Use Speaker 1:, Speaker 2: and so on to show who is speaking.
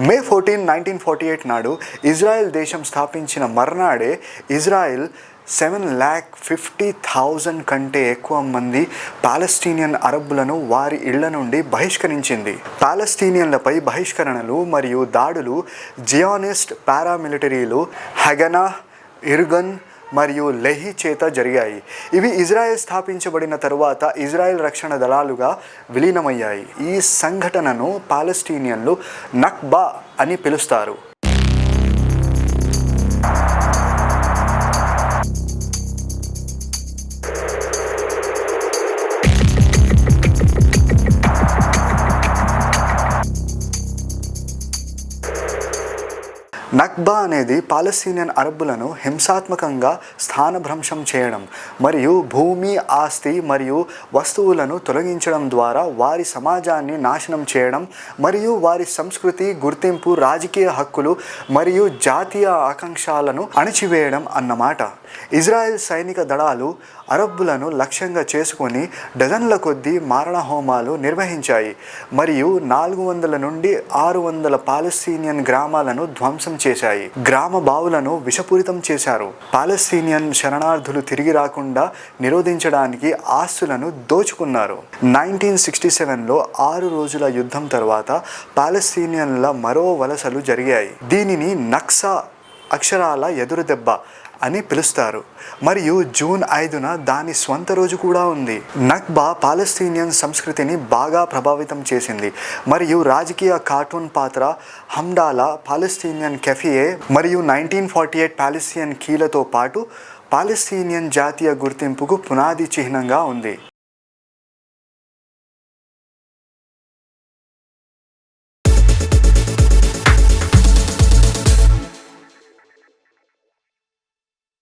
Speaker 1: May fourteen nineteen forty eight నాడు Israel దేశం స్థాపించిన మర్నాడే Israel seven lakh fifty thousand కంటే ఎక్కువ మంది పాలస్తీనియన్ అరబ్బులను వారి ఇళ్ళ నుండి బహిష్కరించింది. పాలస్తీనియన్లపై బహిష్కరణలు మరియు దాడులు జియానిస్ట్ పారామిలిటరీలు హగనా ఇర్గన్ మరియు లెహి చేత జరిగాయి. ఇవి ఇజ్రాయెల్ స్థాపించబడిన తరువాత ఇజ్రాయెల్ రక్షణ దళాలుగా విలీనమయ్యాయి. ఈ సంఘటనను పాలస్తీనియన్లు నక్బా అని పిలుస్తారు. నక్బా అనేది పాలస్తీనియన్ అరబ్బులను హింసాత్మకంగా స్థానభ్రంశం చేయడం మరియు భూమి ఆస్తి మరియు వస్తువులను తొలగించడం ద్వారా వారి సమాజాన్ని నాశనం చేయడం మరియు వారి సంస్కృతి గుర్తింపు రాజకీయ హక్కులు మరియు జాతీయ ఆకాంక్షలను అణచివేయడం అన్నమాట. ఇజ్రాయెల్ సైనిక దళాలు అరబ్బులను లక్ష్యంగా చేసుకొని డజన్ల కొద్దీ మారణ హోమాలు నిర్వహించాయి మరియు నాలుగు వందల నుండి ఆరు వందల పాలస్తీనియన్ గ్రామాలను ధ్వంసం చేశాయి. గ్రామ బావులను విషపూరితం చేశారు. పాలస్తీనియన్ శరణార్థులు తిరిగి రాకుండా నిరోధించడానికి ఆస్తులను దోచుకున్నారు. నైన్టీన్ సిక్స్టీ సెవెన్లో ఆరు రోజుల యుద్ధం తర్వాత పాలస్తీనియన్ల మరో వలసలు జరిగాయి. దీనిని నక్సా అక్షరాల ఎదురు దెబ్బ అని పిలుస్తారు. మరియు జూన్ ఐదున దాని స్వంత రోజు కూడా ఉంది. నక్బా పాలస్తీనియన్ సంస్కృతిని బాగా ప్రభావితం చేసింది. మరియు రాజకీయ కార్టూన్ పాత్ర హమ్డాలా పాలస్తీనియన్ కెఫియే మరియు నైన్టీన్ ఫార్టీ ఎయిట్ పాలస్తీనియన్ కీలతో పాటు పాలస్తీనియన్ జాతీయ గుర్తింపుకు పునాది చిహ్నంగా ఉంది.